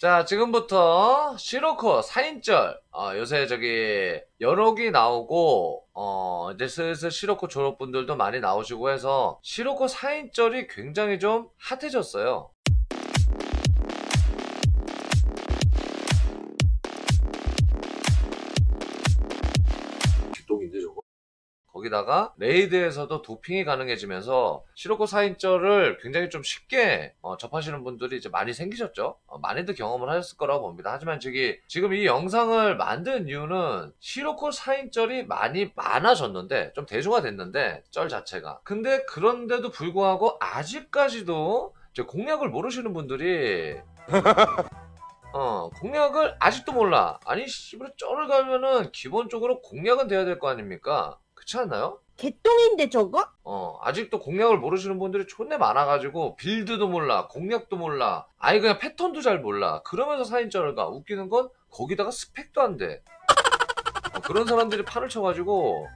자, 지금부터 시로코 4인절. 어, 요새 저기 여록이 나오고 어, 이제 슬슬 시로코 졸업분들도 많이 나오시고 해서 시로코 4인절이 굉장히 좀 핫해졌어요. 거기다가 레이드에서도 도핑이 가능해지면서 시로코 4인절을 굉장히 좀 쉽게 어, 접하시는 분들이 이제 많이 생기셨죠. 어, 많이들 경험을 하셨을 거라고 봅니다. 하지만 저기 지금 이 영상을 만든 이유는 시로코 4인절이 많이 많아졌는데 좀 대중화됐는데 쩔 자체가. 근데 그런데도 불구하고 아직까지도 공략을 모르시는 분들이 어, 공략을 아직도 몰라. 아니, 씨발, 쩔을 가면은 기본적으로 공략은 돼야 될 거 아닙니까? 그렇지 않나요? 개똥인데 저거? 어, 아직도 공략을 모르시는 분들이 존내 많아가지고, 빌드도 몰라, 공략도 몰라, 아예 그냥 패턴도 잘 몰라. 그러면서 사인절을 가. 웃기는 건, 거기다가 스펙도 안 돼. 어, 그런 사람들이 판을 쳐가지고,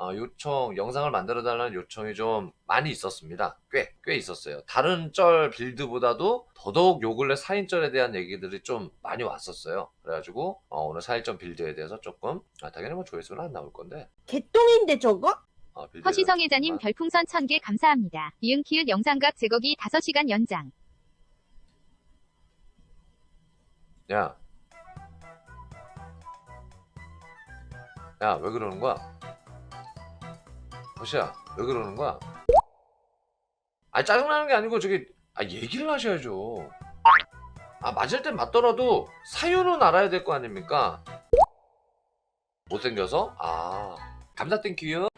어, 요청, 영상을 만들어 달라는 요청이 좀 많이 있었습니다. 꽤, 꽤 있었어요. 다른 쩔 빌드보다도 더더욱 요 근래 4인절에 대한 얘기들이 좀 많이 왔었어요. 그래가지고, 어, 오늘 4인절 빌드에 대해서 조금, 아, 당연히 뭐 조회수는 안 나올 건데, 개똥인데 저거? 어, 빌드에 허시성 회장님. 별풍선 1000개 감사합니다. 이응 키읔 영상각 제거기 5시간 연장. 야. 야, 왜 그러는 거야? 호시야, 왜 그러는 거야? 아, 짜증나는 게 아니고, 저기, 아, 얘기를 하셔야죠. 아, 맞을 땐 맞더라도, 사유는 알아야 될 거 아닙니까? 못생겨서? 아, 감사 땡큐요.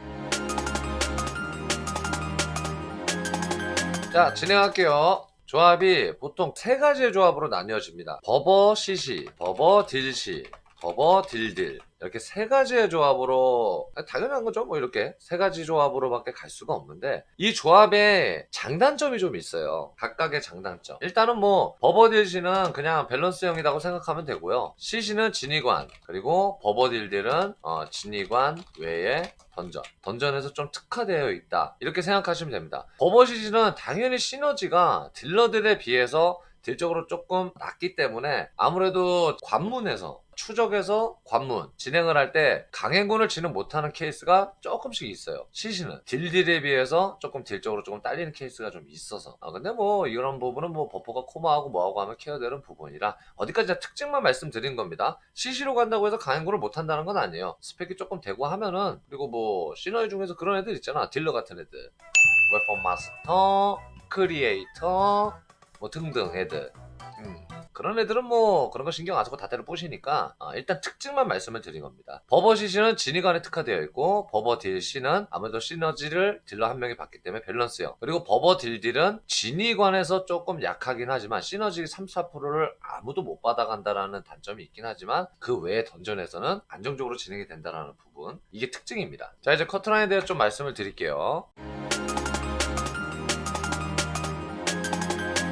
자, 진행할게요. 조합이 보통 세 가지의 조합으로 나뉘어집니다. 버버 CC, 버버 딜시, 버버 딜딜. 이렇게 세 가지의 조합으로, 아, 당연한 거죠. 뭐 이렇게 세 가지 조합으로 밖에 갈 수가 없는데, 이 조합에 장단점이 좀 있어요. 각각의 장단점. 일단은 뭐, 버버 딜시는 그냥 밸런스형이라고 생각하면 되고요. CC는 진위관, 그리고 버버 딜딜은 어, 진위관 외에 던전. 던전에서 좀 특화되어 있다. 이렇게 생각하시면 됩니다. 버버시즈는 당연히 시너지가 딜러들에 비해서 딜적으로 조금 낮기 때문에 아무래도 관문에서 추적에서 관문 진행을 할 때 강행군을 진행 못하는 케이스가 조금씩 있어요. 시시는 딜딜에 비해서 조금 딜적으로 조금 딸리는 케이스가 좀 있어서. 아 근데 뭐 이런 부분은 뭐 버퍼가 코마하고 뭐하고 하면 케어되는 부분이라 어디까지나 특징만 말씀드린 겁니다. CC로 간다고 해서 강행군을 못한다는 건 아니에요. 스펙이 조금 되고 하면은 그리고 뭐 시너지 중에서 그런 애들 있잖아. 딜러 같은 애들. 웨폰 마스터, 크리에이터, 뭐 등등 애들. 음, 그런 애들은 뭐 그런 거 신경 안 쓰고 다 때려 부시니까 아, 일단 특징만 말씀을 드린 겁니다. 버버 CC는 진위관에 특화되어 있고 버버 딜C는 아무래도 시너지를 딜러 한 명이 받기 때문에 밸런스형 그리고 버버 딜 딜은 진위관에서 조금 약하긴 하지만 시너지 3, 4%를 아무도 못 받아간다라는 단점이 있긴 하지만 그 외의 던전에서는 안정적으로 진행이 된다라는 부분 이게 특징입니다. 자 이제 커트라인에 대해서 좀 말씀을 드릴게요.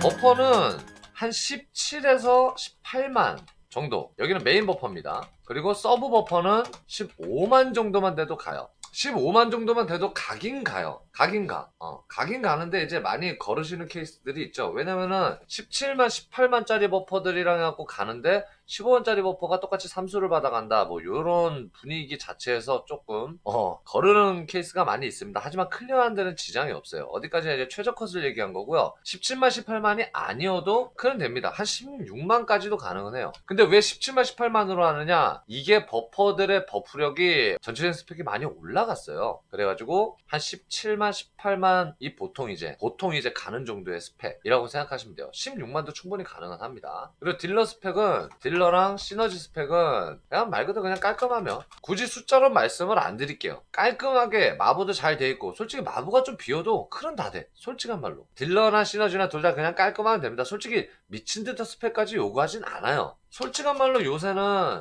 버퍼는 한 17에서 18만 정도. 여기는 메인 버퍼입니다. 그리고 서브 버퍼는 15만 정도만 돼도 가요. 15만 정도만 돼도 가긴 가요. 가긴 가. 어, 가긴 가는데 이제 많이 걸으시는 케이스들이 있죠. 왜냐면은 17만, 18만짜리 버퍼들이랑 해갖고 가는데 15원짜리 버퍼가 똑같이 삼수를 받아간다. 뭐 요런 분위기 자체에서 조금 어, 거르는 케이스가 많이 있습니다. 하지만 클리어한 데는 지장이 없어요. 어디까지나 이제 최저 컷을 얘기한 거고요. 17만, 18만이 아니어도 그는 됩니다. 한 16만까지도 가능은 해요. 근데 왜 17만, 18만으로 하느냐? 이게 버퍼들의 버프력이 전체적인 스펙이 많이 올라갔어요. 그래가지고 한 17만, 18만 이 보통 이제 보통 이제 가는 정도의 스펙이라고 생각하시면 돼요. 16만도 충분히 가능은 합니다. 그리고 딜러 스펙은 딜러 랑 시너지 스펙은 그냥 말 그대로 그냥 깔끔하면 굳이 숫자로 말씀을 안 드릴게요. 깔끔하게 마부도 잘 돼 있고 솔직히 마부가 좀 비어도 클은 다 돼. 솔직한 말로. 딜러나 시너지나 둘 다 그냥 깔끔하면 됩니다. 솔직히 미친 듯한 스펙까지 요구하진 않아요. 솔직한 말로 요새는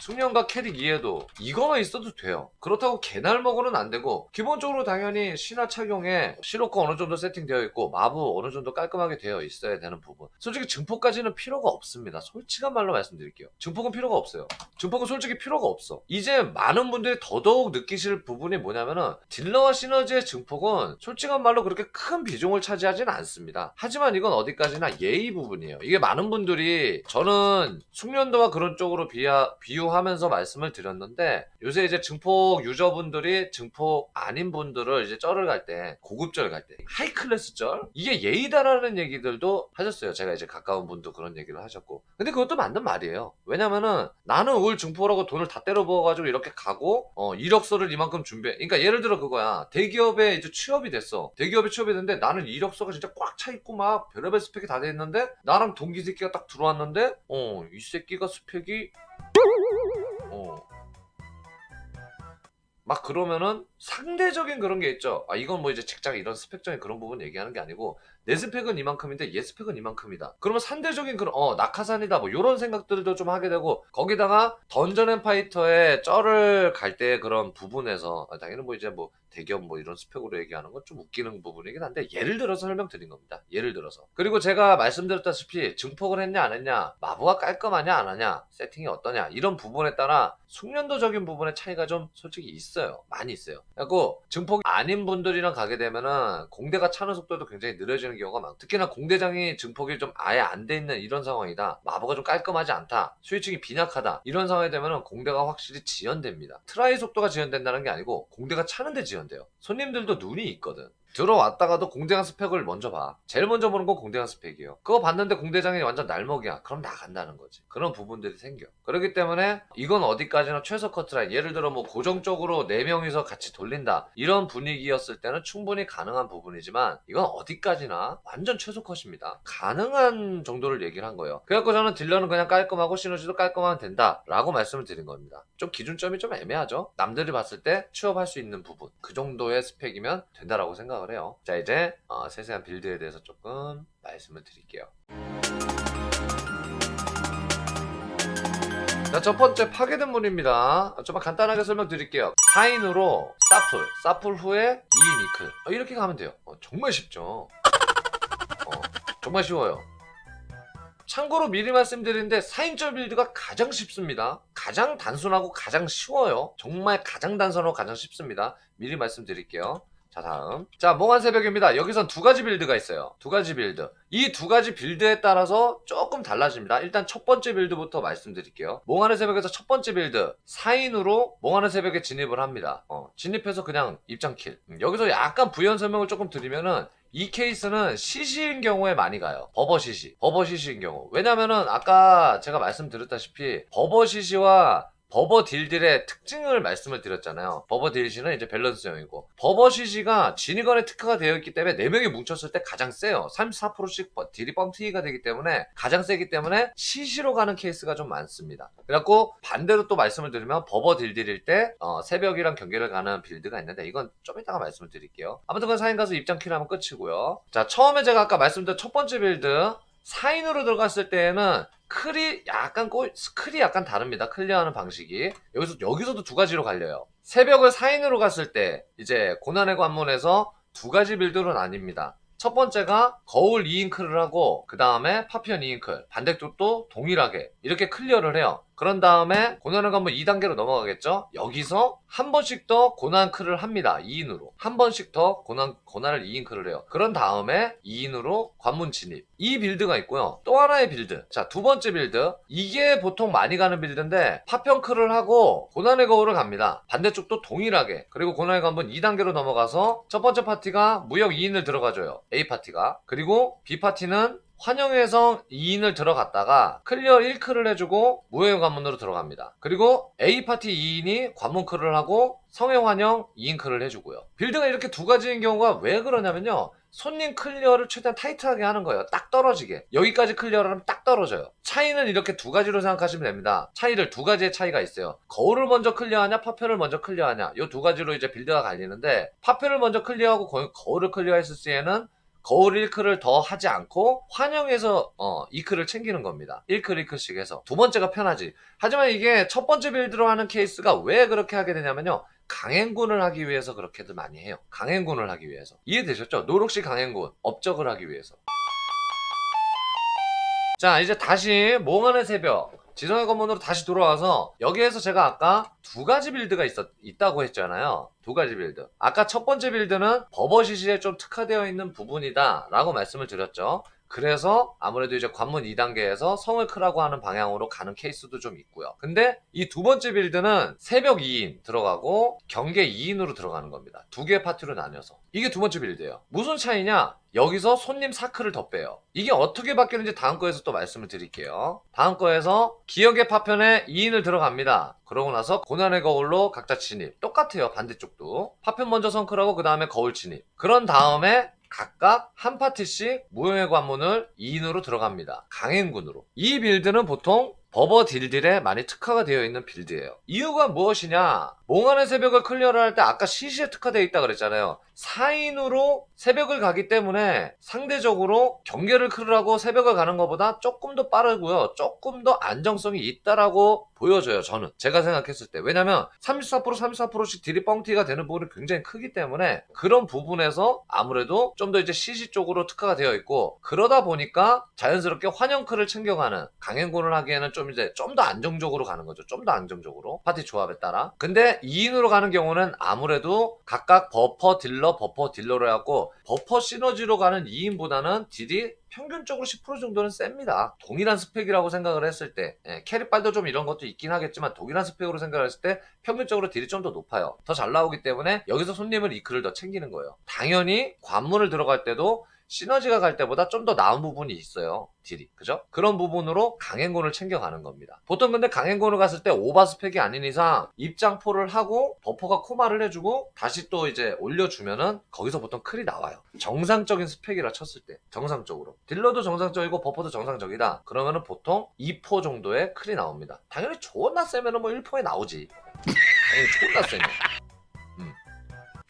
숙련과 캐릭 이해도 이거만 있어도 돼요. 그렇다고 개날 먹으면 안 되고 기본적으로 당연히 신화 착용에 시로코 어느 정도 세팅되어 있고 마부 어느 정도 깔끔하게 되어 있어야 되는 부분. 솔직히 증폭까지는 필요가 없습니다. 솔직한 말로 말씀드릴게요. 증폭은 필요가 없어요. 증폭은 솔직히 필요가 없어. 이제 많은 분들이 더더욱 느끼실 부분이 뭐냐면은 딜러와 시너지의 증폭은 솔직한 말로 그렇게 큰 비중을 차지하지는 않습니다. 하지만 이건 어디까지나 예의 부분이에요. 이게 많은 분들이 저는 숙련도와 그런 쪽으로 비하, 비유 하면서 말씀을 드렸는데 요새 이제 증폭 유저분들이 증폭 아닌 분들을 이제 쩔을 갈 때 고급절 갈 때 하이 클래스 쩔 이게 예의다라는 얘기들도 하셨어요. 제가 이제 가까운 분도 그런 얘기를 하셨고 근데 그것도 맞는 말이에요. 왜냐면은 나는 올 증폭하고 돈을 다 때려 부어가지고 이렇게 가고 어, 이력서를 이만큼 준비해. 그러니까 예를 들어 그거야. 대기업에 이제 취업이 됐어. 대기업에 취업이 됐는데 나는 이력서가 진짜 꽉 차 있고 막 별의별 스펙이 다 돼 있는데 나랑 동기 새끼가 딱 들어왔는데 어 이 새끼가 스펙이 막 그러면은 상대적인 그런 게 있죠. 아 이건 뭐 이제 직장 이런 스펙적인 그런 부분 얘기하는 게 아니고 내 스펙은 이만큼인데 얘 스펙은 이만큼이다. 그러면 상대적인 그런 어 낙하산이다 뭐 이런 생각들도 좀 하게 되고 거기다가 던전 앤 파이터의 쩔을 갈 때 그런 부분에서 아, 당연히 뭐 이제 뭐 대기업 뭐 이런 스펙으로 얘기하는 건 좀 웃기는 부분이긴 한데 예를 들어서 설명드린 겁니다. 예를 들어서 그리고 제가 말씀드렸다시피 증폭을 했냐 안 했냐 마부가 깔끔하냐 안 하냐 세팅이 어떠냐 이런 부분에 따라 숙련도적인 부분의 차이가 좀 솔직히 있어요. 많이 있어요. 그래고 증폭이 아닌 분들이랑 가게 되면은 공대가 차는 속도도 굉장히 느려지는 경우가 많고 특히나 공대장이 증폭이 좀 아예 안 돼 있는 이런 상황이다. 마부가 좀 깔끔하지 않다. 스위칭이 빈약하다. 이런 상황이 되면은 공대가 확실히 지연됩니다. 트라이 속도가 지연된다는 게 아니고 공대가 차는데 지연돼요. 손님들도 눈이 있거든. 들어왔다가도 공대장 스펙을 먼저 봐. 제일 먼저 보는 건 공대장 스펙이에요. 그거 봤는데 공대장이 완전 날먹이야. 그럼 나간다는 거지. 그런 부분들이 생겨. 그렇기 때문에 이건 어디까지나 최소 커트라인. 예를 들어 뭐 고정적으로 4명이서 같이 돌린다. 이런 분위기였을 때는 충분히 가능한 부분이지만 이건 어디까지나 완전 최소 컷입니다. 가능한 정도를 얘기를 한 거예요. 그래갖고 저는 딜러는 그냥 깔끔하고 시너지도 깔끔하면 된다. 라고 말씀을 드린 겁니다. 좀 기준점이 좀 애매하죠? 남들이 봤을 때 취업할 수 있는 부분. 그 정도의 스펙이면 된다라고 생각을 해요. 자, 이제 어, 세세한 빌드에 대해서 조금 말씀을 드릴게요. 자, 첫 번째 파괴된 문입니다. 좀 간단하게 설명드릴게요. 4인으로 사풀, 사풀 후에 2인 이클. 어, 이렇게 가면 돼요. 어, 정말 쉽죠. 어, 정말 쉬워요. 참고로 미리 말씀드리는데 4인절 빌드가 가장 쉽습니다. 가장 단순하고 가장 쉬워요. 정말 가장 단순하고 가장 쉽습니다. 미리 말씀드릴게요. 자 다음. 자 몽환 새벽입니다. 여기선 두 가지 빌드가 있어요. 두 가지 빌드. 이 두 가지 빌드에 따라서 조금 달라집니다. 일단 첫 번째 빌드부터 말씀드릴게요. 몽환의 새벽에서 첫 번째 빌드 4인으로 몽환의 새벽에 진입을 합니다. 어, 진입해서 그냥 입장킬. 음, 여기서 약간 부연 설명을 조금 드리면은 이 케이스는 CC인 경우에 많이 가요. 버버 CC. 버버 CC인 경우. 왜냐면은 아까 제가 말씀드렸다시피 버버 CC와 버버 딜딜의 특징을 말씀을 드렸잖아요. 버버 딜시는 이제 밸런스형이고 버버 CC가 진이건의 특화가 되어 있기 때문에 4명이 뭉쳤을 때 가장 세요. 34%씩 딜이 뻥튀기가 되기 때문에 가장 세기 때문에 CC로 가는 케이스가 좀 많습니다. 그래갖고 반대로 또 말씀을 드리면 버버 딜딜일 때 어, 새벽이랑 경기를 가는 빌드가 있는데 이건 좀 이따가 말씀을 드릴게요. 아무튼 그 4인 가서 입장 킬하면 끝이고요. 자 처음에 제가 아까 말씀드린 첫 번째 빌드 4인으로 들어갔을 때에는 클이 약간 꼬, 클이 약간 다릅니다. 클리어하는 방식이. 여기서, 여기서도 두 가지로 갈려요. 새벽을 4인으로 갔을 때, 이제 고난의 관문에서 두 가지 빌드로 나뉩니다. 첫 번째가 거울 2인클을 하고, 그 다음에 파피언 2인클. 반대쪽도 동일하게 이렇게 클리어를 해요. 그런 다음에 고난의 관문 2단계로 넘어가겠죠? 여기서 한 번씩 더 고난 클을 합니다. 2인으로. 한 번씩 더 고난, 고난을 2인클을 해요. 그런 다음에 2인으로 관문 진입. 이 빌드가 있고요. 또 하나의 빌드. 자, 두 번째 빌드. 이게 보통 많이 가는 빌드인데, 파편 클을 하고 고난의 거울을 갑니다. 반대쪽도 동일하게. 그리고 고난의 관문 2단계로 넘어가서 첫 번째 파티가 무역 2인을 들어가줘요. A 파티가. 그리고 B 파티는 환영회성 2인을 들어갔다가 클리어 1클을 해주고 무효 관문으로 들어갑니다. 그리고 A파티 2인이 관문 클을 하고 성회환영 2인 클을 해주고요. 빌드가 이렇게 두 가지인 경우가 왜 그러냐면요. 손님 클리어를 최대한 타이트하게 하는 거예요. 딱 떨어지게. 여기까지 클리어를 하면 딱 떨어져요. 차이는 이렇게 두 가지로 생각하시면 됩니다. 차이를 두 가지의 차이가 있어요. 거울을 먼저 클리어하냐, 파편을 먼저 클리어하냐. 이 두 가지로 이제 빌드가 갈리는데, 파편을 먼저 클리어하고 거- 거울을 클리어했을 시에는 거울 1클을 더 하지 않고 환영해서 어, 2클을 챙기는 겁니다. 1클 2클씩 해서 두 번째가 편하지. 하지만 이게 첫 번째 빌드로 하는 케이스가 왜 그렇게 하게 되냐면요. 강행군을 하기 위해서 그렇게들 많이 해요. 강행군을 하기 위해서. 이해되셨죠? 노록시 강행군. 업적을 하기 위해서. 자, 이제 다시 몽환의 새벽. 지성의 검문으로 다시 돌아와서 여기에서 제가 아까 두 가지 빌드가 있었, 있다고 했잖아요. 두 가지 빌드. 아까 첫 번째 빌드는 버버시시에 좀 특화되어 있는 부분이다 라고 말씀을 드렸죠. 그래서 아무래도 이제 관문 2단계에서 성을 크라고 하는 방향으로 가는 케이스도 좀 있고요. 근데 이 두 번째 빌드는 새벽 2인 들어가고 경계 2인으로 들어가는 겁니다. 두 개의 파티로 나뉘어서. 이게 두 번째 빌드예요. 무슨 차이냐? 여기서 손님 사크를 더 빼요. 이게 어떻게 바뀌는지 다음 거에서 또 말씀을 드릴게요. 다음 거에서 기억의 파편에 2인을 들어갑니다. 그러고 나서 고난의 거울로 각자 진입. 똑같아요. 반대쪽도. 파편 먼저 성크라고 그 다음에 거울 진입. 그런 다음에 각각 한 파티씩 무용의 관문을 2인으로 들어갑니다. 강행군으로. 이 빌드는 보통 버버 딜딜에 많이 특화가 되어 있는 빌드예요. 이유가 무엇이냐? 몽환의 새벽을 클리어를 할 때 아까 CC에 특화되어 있다 그랬잖아요. 4인으로 새벽을 가기 때문에 상대적으로 경계를 클하고 새벽을 가는 것보다 조금 더 빠르고요. 조금 더 안정성이 있다라고 보여져요. 저는. 제가 생각했을 때. 왜냐면 34% 34%씩 딜이 뻥튀기가 되는 부분이 굉장히 크기 때문에 그런 부분에서 아무래도 좀 더 이제 CC 쪽으로 특화가 되어 있고 그러다 보니까 자연스럽게 환영클을 챙겨가는 강행군을 하기에는 좀 이제 좀 더 안정적으로 가는 거죠. 좀 더 안정적으로. 파티 조합에 따라. 근데 2인으로 가는 경우는 아무래도 각각 버퍼 딜러, 버퍼 딜러로 해갖고 버퍼 시너지로 가는 2인보다는 딜이 평균적으로 10% 정도는 셉니다. 동일한 스펙이라고 생각을 했을 때, 예, 캐릭발도 좀 이런 것도 있긴 하겠지만, 동일한 스펙으로 생각을 했을 때, 평균적으로 딜이 좀 더 높아요. 더 잘 나오기 때문에, 여기서 손님을 이클을 더 챙기는 거예요. 당연히, 관문을 들어갈 때도, 시너지가 갈 때보다 좀 더 나은 부분이 있어요. 딜이. 그죠? 그런 부분으로 강행군을 챙겨가는 겁니다. 보통 근데 강행군을 갔을 때 오바 스펙이 아닌 이상 입장포를 하고 버퍼가 코마를 해주고 다시 또 이제 올려주면은 거기서 보통 클이 나와요. 정상적인 스펙이라 쳤을 때. 정상적으로. 딜러도 정상적이고 버퍼도 정상적이다. 그러면은 보통 2포 정도의 클이 나옵니다. 당연히 존나 세면은 뭐 1포에 나오지. 당연히 존나 세면.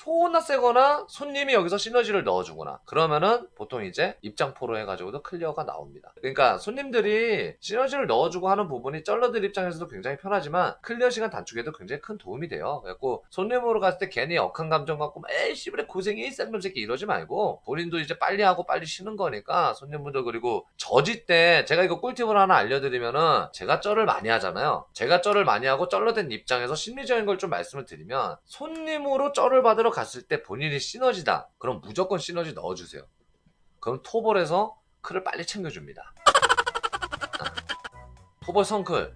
음. 존나 세거나 손님이 여기서 시너지를 넣어주거나 그러면은 보통 이제 입장포로 해가지고도 클리어가 나옵니다. 그러니까 손님들이 시너지를 넣어주고 하는 부분이 쩔러들 입장에서도 굉장히 편하지만 클리어 시간 단축에도 굉장히 큰 도움이 돼요. 그래갖고 손님으로 갔을 때 괜히 억한 감정 갖고 막 에이 씨발에 고생이 쌍놈 새끼 이러지 말고 본인도 이제 빨리 하고 빨리 쉬는 거니까 손님분들 그리고 저지 때 제가 이거 꿀팁을 하나 알려드리면은 제가 쩔을 많이 하잖아요. 제가 쩔을 많이 하고 쩔러된 입장에서 심리적인 걸 좀 말씀을 드리면 손님으로 쩔을 받으러 갔을 때 본인이 시너지다. 그럼 무조건 시너지 넣어주세요. 그럼 토벌에서 클을 빨리 챙겨줍니다. 아. 토벌 성클.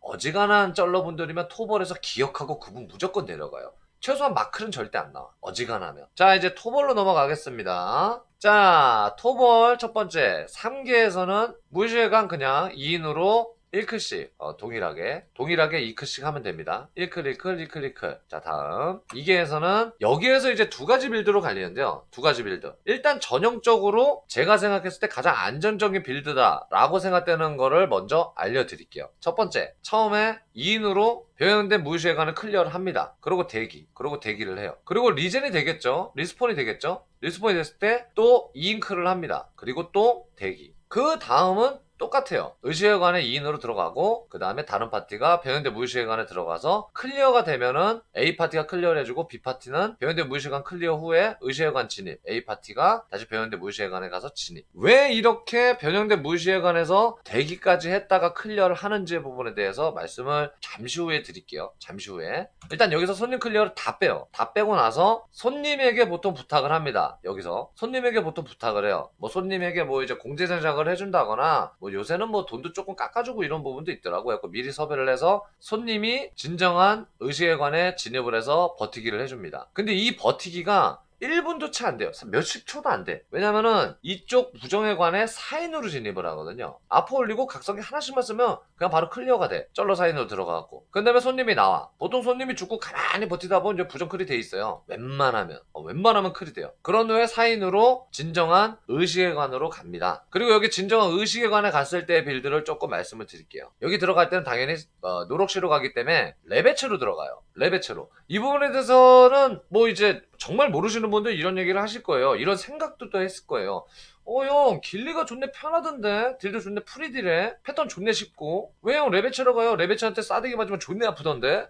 어지간한 쩔러분들이면 토벌에서 기억하고 그분 무조건 내려가요. 최소한 마클은 절대 안 나와. 어지간하면. 자, 이제 토벌로 넘어가겠습니다. 자, 토벌 첫 번째. 3개에서는 무시해간 그냥 2인으로 1클씩 어, 동일하게 동일하게 2클씩 하면 됩니다. 1클 1클 1클 1클 자 다음. 2개에서는 여기에서 이제 두 가지 빌드로 갈리는데요. 두 가지 빌드. 일단 전형적으로 제가 생각했을 때 가장 안정적인 빌드다 라고 생각되는 거를 먼저 알려드릴게요. 첫 번째 처음에 2인으로 병행된 무시해가는 클리어를 합니다. 그리고 대기 그리고 대기를 해요. 그리고 리젠이 되겠죠? 리스폰이 되겠죠? 리스폰이 됐을 때또 2인클을 합니다. 그리고 또 대기. 그 다음은 똑같아요. 의식회관에 2인으로 들어가고 그 다음에 다른 파티가 병현대 무의식회관에 들어가서 클리어가 되면은 A 파티가 클리어를 해주고 B 파티는 병현대 무의식회관 클리어 후에 의식회관 진입 A 파티가 다시 병현대 무의식회관에 가서 진입 왜 이렇게 변형대 무의식회관에서 대기까지 했다가 클리어를 하는지 부분에 대해서 말씀을 잠시 후에 드릴게요. 잠시 후에 일단 여기서 손님 클리어를 다 빼요. 다 빼고 나서 손님에게 보통 부탁을 합니다. 여기서 손님에게 보통 부탁을 해요. 뭐 손님에게 뭐 이제 공제 전작을 해준다거나 뭐 요새는 뭐 돈도 조금 깎아주고 이런 부분도 있더라고요. 미리 섭외를 해서 손님이 진정한 의식회관에 진입을 해서 버티기를 해줍니다. 근데 이 버티기가 1분도 채안 돼요. 몇십 초도 안 돼. 왜냐면은 이쪽 부정회관에 4인으로 진입을 하거든요. 아포 올리고 각성기 하나씩만 쓰면 그냥 바로 클리어가 돼. 쩔러 4인으로 들어가고. 그 다음에 손님이 나와. 보통 손님이 죽고 가만히 버티다 보면 이제 부정 클이 돼 있어요. 웬만하면. 어, 웬만하면 클이 돼요. 그런 후에 4인으로 진정한 의식회관으로 갑니다. 그리고 여기 진정한 의식회관에 갔을 때의 빌드를 조금 말씀을 드릴게요. 여기 들어갈 때는 당연히 어, 노록시로 가기 때문에 레베츠로 들어가요. 레베츠로. 이 부분에 대해서는 뭐 이제 정말 모르시는 보시는 분들 이런 얘기를 하실 거예요. 이런 생각도 또 했을 거예요. 어, 형, 길리가 존내 편하던데? 딜도 존내 프리딜해? 패턴 존내 쉽고? 왜 형 레베체로 가요? 레베체한테 싸대기 맞으면 존내 아프던데?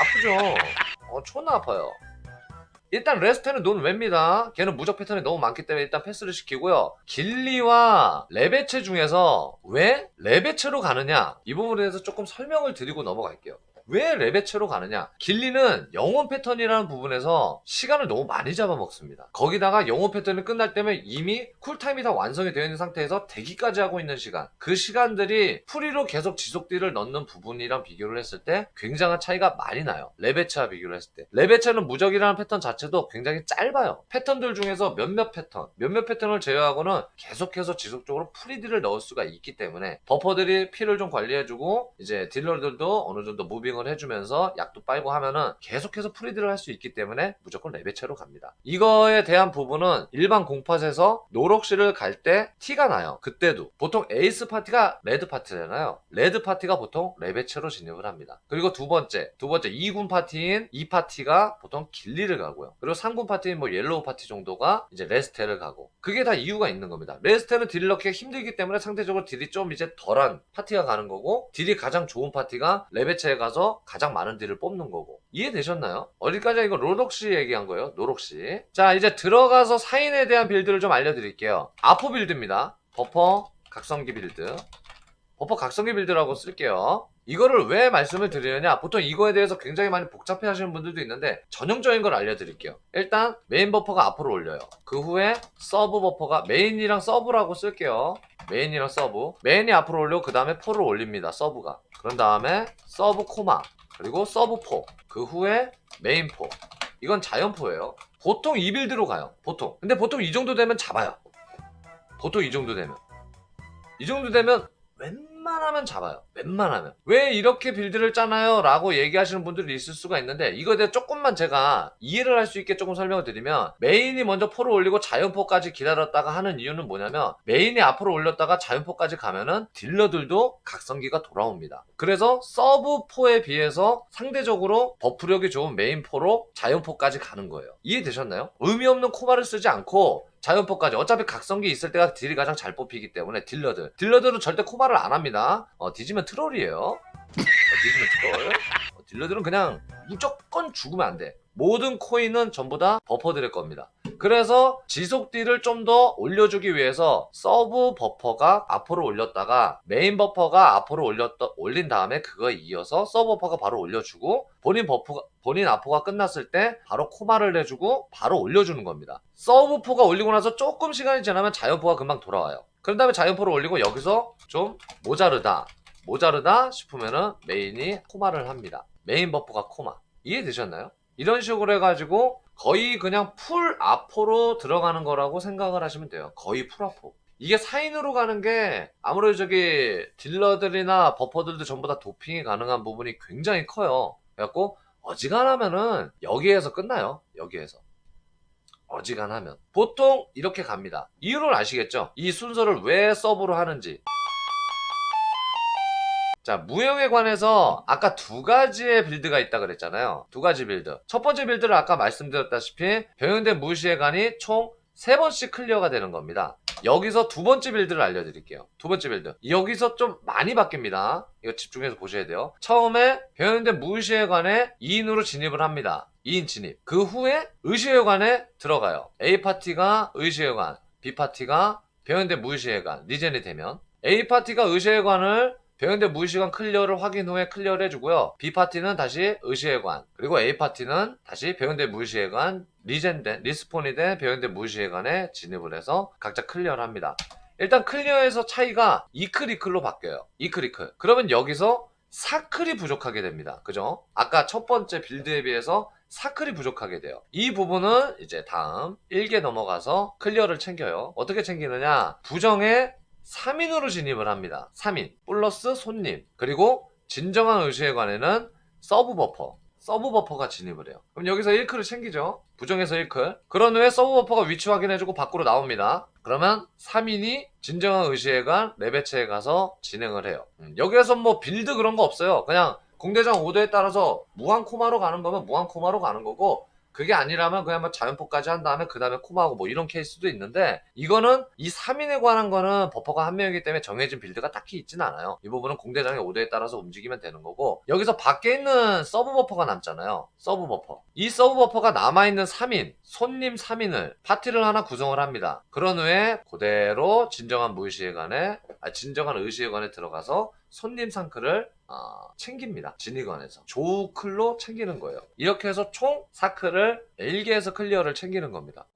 아프죠? 어, 존나 아파요. 일단 레스테는 논 외입니다. 걔는 무적 패턴이 너무 많기 때문에 일단 패스를 시키고요. 길리와 레베체 중에서 왜 레베체로 가느냐? 이 부분에 대해서 조금 설명을 드리고 넘어갈게요. 왜 레베체로 가느냐? 길리는 영혼 패턴이라는 부분에서 시간을 너무 많이 잡아먹습니다. 거기다가 영혼 패턴이 끝날 때면 이미 쿨타임이 다 완성이 되어 있는 상태에서 대기까지 하고 있는 시간. 그 시간들이 프리로 계속 지속딜을 넣는 부분이랑 비교를 했을 때 굉장한 차이가 많이 나요. 레베체와 비교를 했을 때. 레베체는 무적이라는 패턴 자체도 굉장히 짧아요. 패턴들 중에서 몇몇 패턴, 몇몇 패턴을 제외하고는 계속해서 지속적으로 프리딜을 넣을 수가 있기 때문에 버퍼들이 피를 좀 관리해주고 이제 딜러들도 어느 정도 무빙 을 해주면서 약도 빨고 하면은 계속해서 프리딜을 할수 있기 때문에 무조건 레베체로 갑니다. 이거에 대한 부분은 일반 공팟에서 노록시를 갈때 티가 나요. 그때도 보통 에이스 파티가 레드 파티잖아요. 레드 파티가 보통 레베체로 진입을 합니다. 그리고 두 번째, 두 번째 2군 파티인 이 파티가 보통 길리를 가고요. 그리고 3군 파티인 뭐 옐로우 파티 정도가 이제 레스테를 가고 그게 다 이유가 있는 겁니다. 레스테는 딜을 넣기가 힘들기 때문에 상대적으로 딜이 좀 이제 덜한 파티가 가는 거고 딜이 가장 좋은 파티가 레베체에 가서 가장 많은 딜을 뽑는 거고. 이해되셨나요? 어디까지 이거 로록시 얘기한 거예요? 노록시 자 이제 들어가서 사인에 대한 빌드를 좀 알려드릴게요. 아포 빌드입니다. 버퍼 각성기 빌드 버퍼 각성기 빌드라고 쓸게요. 이거를 왜 말씀을 드리느냐? 보통 이거에 대해서 굉장히 많이 복잡해 하시는 분들도 있는데 전형적인 걸 알려드릴게요. 일단 메인 버퍼가 앞으로 올려요. 그 후에 서브 버퍼가 메인이랑 서브라고 쓸게요. 메인이랑 서브. 메인이 앞으로 올리고 그 다음에 포를 올립니다 서브가. 그런 다음에 서브 코마 그리고 서브 포. 그 후에 메인 포. 이건 자연포예요. 보통 이 빌드로 가요 보통. 근데 보통 이 정도 되면 잡아요. 보통 이 정도 되면. 이 정도 되면 웬 만하면 잡아요. 웬만하면. 왜 이렇게 빌드를 짜나요? 라고 얘기하시는 분들이 있을 수가 있는데 이거에 대해 조금만 제가 이해를 할 수 있게 조금 설명을 드리면 메인이 먼저 포를 올리고 자연포까지 기다렸다가 하는 이유는 뭐냐면 메인이 앞으로 올렸다가 자연포까지 가면은 딜러들도 각성기가 돌아옵니다. 그래서 서브포에 비해서 상대적으로 버프력이 좋은 메인포로 자연포까지 가는 거예요. 이해되셨나요? 의미 없는 코마를 쓰지 않고 자연포까지. 어차피 각성기 있을 때가 딜이 가장 잘 뽑히기 때문에 딜러들. 딜러들은 절대 코마를 안 합니다. 어, 뒤지면 트롤이에요. 어, 뒤지면 트롤. 어, 딜러들은 그냥 무조건 죽으면 안돼. 모든 코인은 전부 다 버퍼들의 겁니다 그래서 지속 딜을 좀 더 올려주기 위해서 서브 버퍼가 앞으로 올렸다가 메인 버퍼가 앞으로 올렸다, 올린 다음에 그거에 이어서 서브 버퍼가 바로 올려주고 본인 버프가 본인 아포가 끝났을 때 바로 코마를 내주고 바로 올려주는 겁니다. 서브포가 올리고 나서 조금 시간이 지나면 자연포가 금방 돌아와요. 그런 다음에 자연포를 올리고 여기서 좀 모자르다 모자르다 싶으면은 메인이 코마를 합니다. 메인 버프가 코마 이해되셨나요? 이런 식으로 해가지고 거의 그냥 풀 아포로 들어가는 거라고 생각을 하시면 돼요. 거의 풀 아포. 이게 사인으로 가는 게 아무래도 저기 딜러들이나 버퍼들도 전부 다 도핑이 가능한 부분이 굉장히 커요. 그래갖고 어지간하면은 여기에서 끝나요. 여기에서. 어지간하면. 보통 이렇게 갑니다. 이유를 아시겠죠? 이 순서를 왜 서브로 하는지. 자, 무형에 관해서 아까 두 가지의 빌드가 있다 그랬잖아요. 두 가지 빌드. 첫 번째 빌드를 아까 말씀드렸다시피 병영된 무시의 간이 총 세 번씩 클리어가 되는 겁니다. 여기서 두 번째 빌드를 알려드릴게요. 두 번째 빌드. 여기서 좀 많이 바뀝니다. 이거 집중해서 보셔야 돼요. 처음에 병영된 무시의 관에 2인으로 진입을 합니다. 2인 진입. 그 후에 의시의 관에 들어가요. A 파티가 의시의 관, B 파티가 병영된 무시의 관, 리젠이 되면 A 파티가 의시의 관을 병현대 무의시관 클리어를 확인 후에 클리어를 해주고요. B파티는 다시 의시회관, 그리고 A파티는 다시 병현대 무의시회관, 리젠된, 리스폰이 된 병현대 무의시회관에 진입을 해서 각자 클리어를 합니다. 일단 클리어에서 차이가 이클, 이클로 바뀌어요. 이클, 이클. 그러면 여기서 사클이 부족하게 됩니다. 그죠? 아까 첫 번째 빌드에 비해서 사클이 부족하게 돼요. 이 부분은 이제 다음 1개 넘어가서 클리어를 챙겨요. 어떻게 챙기느냐? 부정에 3인으로 진입을 합니다. 3인 플러스 손님 그리고 진정한 의시에 관해는 서브 버퍼 서브 버퍼가 진입을 해요. 그럼 여기서 1클을 챙기죠. 부정에서 1클. 그런 후에 서브 버퍼가 위치 확인해주고 밖으로 나옵니다. 그러면 3인이 진정한 의시에 관 레베체에 가서 진행을 해요. 음, 여기에서 뭐 빌드 그런 거 없어요. 그냥 공대장 오더에 따라서 무한 코마로 가는 거면 무한 코마로 가는 거고 그게 아니라면 그냥 뭐 자연포까지 한 다음에 그 다음에 코마하고 뭐 이런 케이스도 있는데 이거는 이 3인에 관한 거는 버퍼가 한 명이기 때문에 정해진 빌드가 딱히 있진 않아요. 이 부분은 공대장의 오더에 따라서 움직이면 되는 거고 여기서 밖에 있는 서브 버퍼가 남잖아요. 서브 버퍼. 이 서브 버퍼가 남아있는 3인, 손님 3인을 파티를 하나 구성을 합니다. 그런 후에 그대로 진정한 무의식관에 아, 진정한 의식관에 들어가서 손님 상크를 어, 챙깁니다. 진위관에서 조클로 챙기는 거예요. 이렇게 해서 총 4클을 1개에서 클리어를 챙기는 겁니다.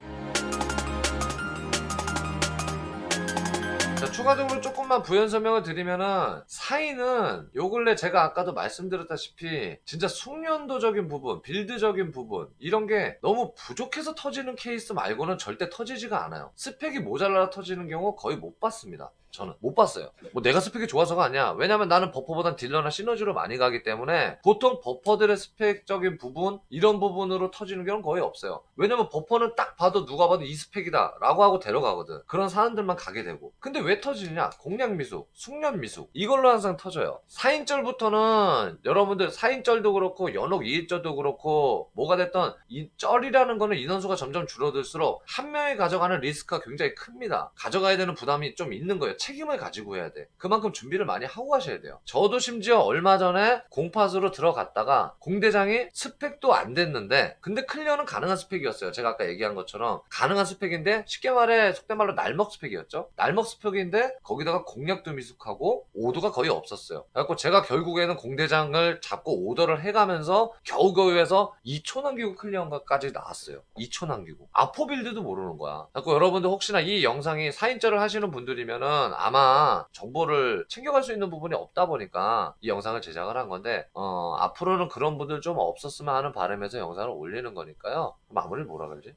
자, 추가적으로 조금만 부연 설명을 드리면은 사인은 요 근래 제가 아까도 말씀드렸다시피 진짜 숙련도적인 부분, 빌드적인 부분 이런 게 너무 부족해서 터지는 케이스 말고는 절대 터지지가 않아요. 스펙이 모자라 터지는 경우 거의 못 봤습니다. 저는 못 봤어요. 뭐 내가 스펙이 좋아서가 아니야. 왜냐면 나는 버퍼보단 딜러나 시너지로 많이 가기 때문에 보통 버퍼들의 스펙적인 부분 이런 부분으로 터지는 경우는 거의 없어요. 왜냐면 버퍼는 딱 봐도 누가 봐도 이 스펙이다 라고 하고 데려가거든. 그런 사람들만 가게 되고. 근데 왜 터지냐? 공략 미숙, 숙련 미숙 이걸로 항상 터져요. 4인절부터는 여러분들 4인절도 그렇고 연옥 2인절도 그렇고 뭐가 됐던 이 쩔이라는 거는 인원수가 점점 줄어들수록 한 명이 가져가는 리스크가 굉장히 큽니다. 가져가야 되는 부담이 좀 있는 거예요. 책임을 가지고 해야 돼. 그만큼 준비를 많이 하고 가셔야 돼요. 저도 심지어 얼마 전에 공팟으로 들어갔다가 공대장이 스펙도 안 됐는데 근데 클리어는 가능한 스펙이었어요. 제가 아까 얘기한 것처럼 가능한 스펙인데 쉽게 말해 속된 말로 날먹 스펙이었죠. 날먹 스펙인데 거기다가 공략도 미숙하고 오도가 거의 없었어요. 그래갖고 제가 결국에는 공대장을 잡고 오더를 해가면서 겨우겨우 해서 2초 남기고 클리어인가까지 나왔어요. 2초 남기고. 아포 빌드도 모르는 거야. 그래갖고 여러분들 혹시나 이 영상이 4인절을 하시는 분들이면은 아마 정보를 챙겨갈 수 있는 부분이 없다 보니까 이 영상을 제작을 한 건데 어, 앞으로는 그런 분들 좀 없었으면 하는 바람에서 영상을 올리는 거니까요. 마무리를 뭐라 그러지?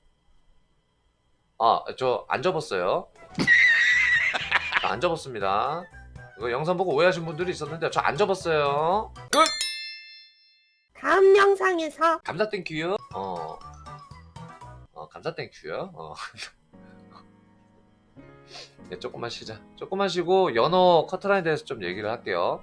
아, 저 안 접었어요. 안 접었습니다. 이거 영상 보고 오해하신 분들이 있었는데 저 안 접었어요. 끝! 다음 영상에서 감사 땡큐요. 어. 어, 감사 땡큐요. 어. 네, 조금만 쉬자. 조금만 쉬고 연어 커트라인에 대해서 좀 얘기를 할게요.